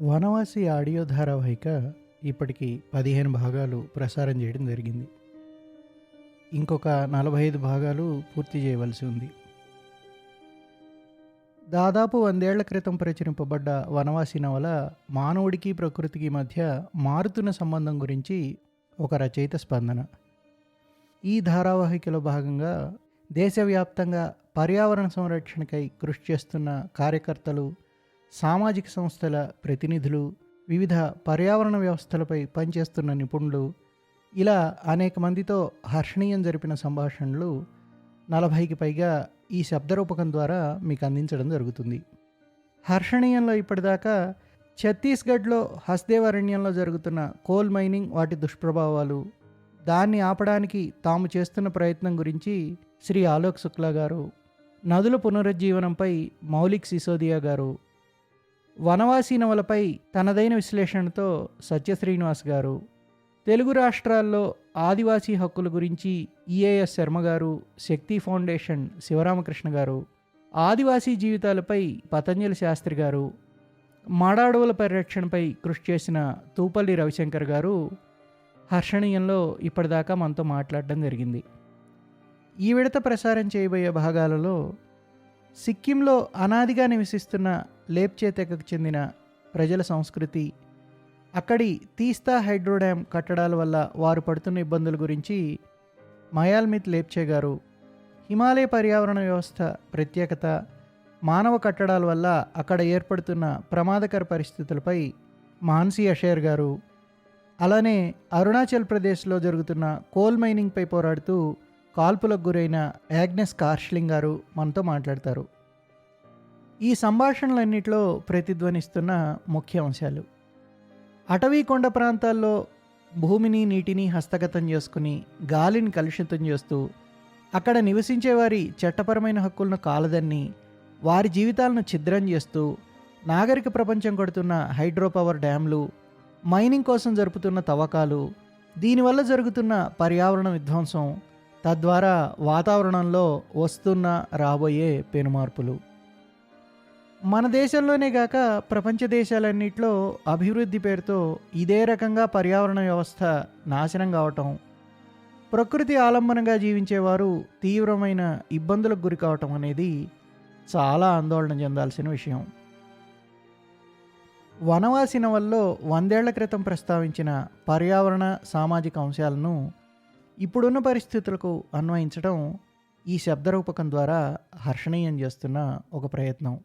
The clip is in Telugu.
వనవాసి ఆడియో ధారావాహిక ఇప్పటికి పదిహేను భాగాలు ప్రసారం చేయడం జరిగింది. ఇంకొక నలభై ఐదు భాగాలు పూర్తి చేయవలసి ఉంది. దాదాపు వందేళ్ళ క్రితం ప్రచురింపబడ్డ వనవాసి నవల మానవుడికి ప్రకృతికి మధ్య మారుతున్న సంబంధం గురించి ఒక రచయిత స్పందన. ఈ ధారావాహికలో భాగంగా దేశవ్యాప్తంగా పర్యావరణ సంరక్షణకై కృషి చేస్తున్న కార్యకర్తలు సామాజిక సంస్థల ప్రతినిధులు వివిధ పర్యావరణ వ్యవస్థలపై పనిచేస్తున్న నిపుణులు ఇలా అనేక మందితో హర్షణీయం జరిపిన సంభాషణలు నలభైకి పైగా ఈ శబ్దరూపకం ద్వారా మీకు అందించడం జరుగుతుంది. హర్షణీయంలో ఇప్పటిదాకా ఛత్తీస్గఢ్లో హస్దేవారణ్యంలో జరుగుతున్న కోల్ మైనింగ్ వాటి దుష్ప్రభావాలు దాన్ని ఆపడానికి తాము చేస్తున్న ప్రయత్నం గురించి శ్రీ ఆలోక్ శుక్లా గారు నదుల పునరుజ్జీవనంపై మౌలిక్ సిసోదియా గారు వనవాసీ నవలపై తనదైన విశ్లేషణతో సత్య శ్రీనివాస్ గారు తెలుగు రాష్ట్రాల్లో ఆదివాసీ హక్కుల గురించి ఈఏఎస్ శర్మ గారు శక్తి ఫౌండేషన్ శివరామకృష్ణ గారు ఆదివాసీ జీవితాలపై పతంజలి శాస్త్రి గారు మాడాడవుల పరిరక్షణపై కృషి చేసిన తూపల్లి రవిశంకర్ గారు హర్షణీయంలో ఇప్పటిదాకా మనతో మాట్లాడడం జరిగింది. ఈ విడత ప్రసారం చేయబోయే భాగాలలో సిక్కింలో అనాదిగా నివసిస్తున్న లేప్చే తెగకు చెందిన ప్రజల సంస్కృతి అక్కడి తీస్తా హైడ్రో డ్యామ్ కట్టడాల వల్ల వారు పడుతున్న ఇబ్బందుల గురించి మయాల్మిత్ లేప్చే గారు హిమాలయ పర్యావరణ వ్యవస్థ ప్రత్యేకత మానవ కట్టడాల వల్ల అక్కడ ఏర్పడుతున్న ప్రమాదకర పరిస్థితులపై మాన్సీ అషేర్ గారు అలానే అరుణాచల్ ప్రదేశ్లో జరుగుతున్న కోల్ మైనింగ్పై పోరాడుతూ కాల్పులకు గురైన యాగ్నెస్ కార్ష్లింగ్ గారు మనతో మాట్లాడతారు. ఈ సంభాషణలన్నిటిలో ప్రతిధ్వనిస్తున్న ముఖ్య అంశాలు. అటవీ కొండ ప్రాంతాల్లో భూమిని నీటిని హస్తగతం చేసుకుని గాలిని కలుషితం చేస్తూ అక్కడ నివసించే వారి చట్టపరమైన హక్కులను కాలదన్ని వారి జీవితాలను ఛిద్రం చేస్తూ నాగరిక ప్రపంచం కొడుతున్న హైడ్రో పవర్ డ్యామ్లు మైనింగ్ కోసం జరుపుతున్న తవ్వకాలు దీనివల్ల జరుగుతున్న పర్యావరణ విధ్వంసం తద్వారా వాతావరణంలో వస్తున్న రాబోయే పెనుమార్పులు. మన దేశంలోనే కాక ప్రపంచ దేశాలన్నింటిలో అభివృద్ధి పేరుతో ఇదే రకంగా పర్యావరణ వ్యవస్థ నాశనం కావటం ప్రకృతి ఆలంబనంగా జీవించేవారు తీవ్రమైన ఇబ్బందులకు గురి కావటం అనేది చాలా ఆందోళన చెందాల్సిన విషయం. వనవాసి నవల్లో వందేళ్ళ క్రితం ప్రస్తావించిన పర్యావరణ సామాజిక అంశాలను ఇప్పుడున్న పరిస్థితులకు అన్వయించడం ఈ శబ్దరూపకం ద్వారా హర్షణీయం చేస్తున్న ఒక ప్రయత్నం.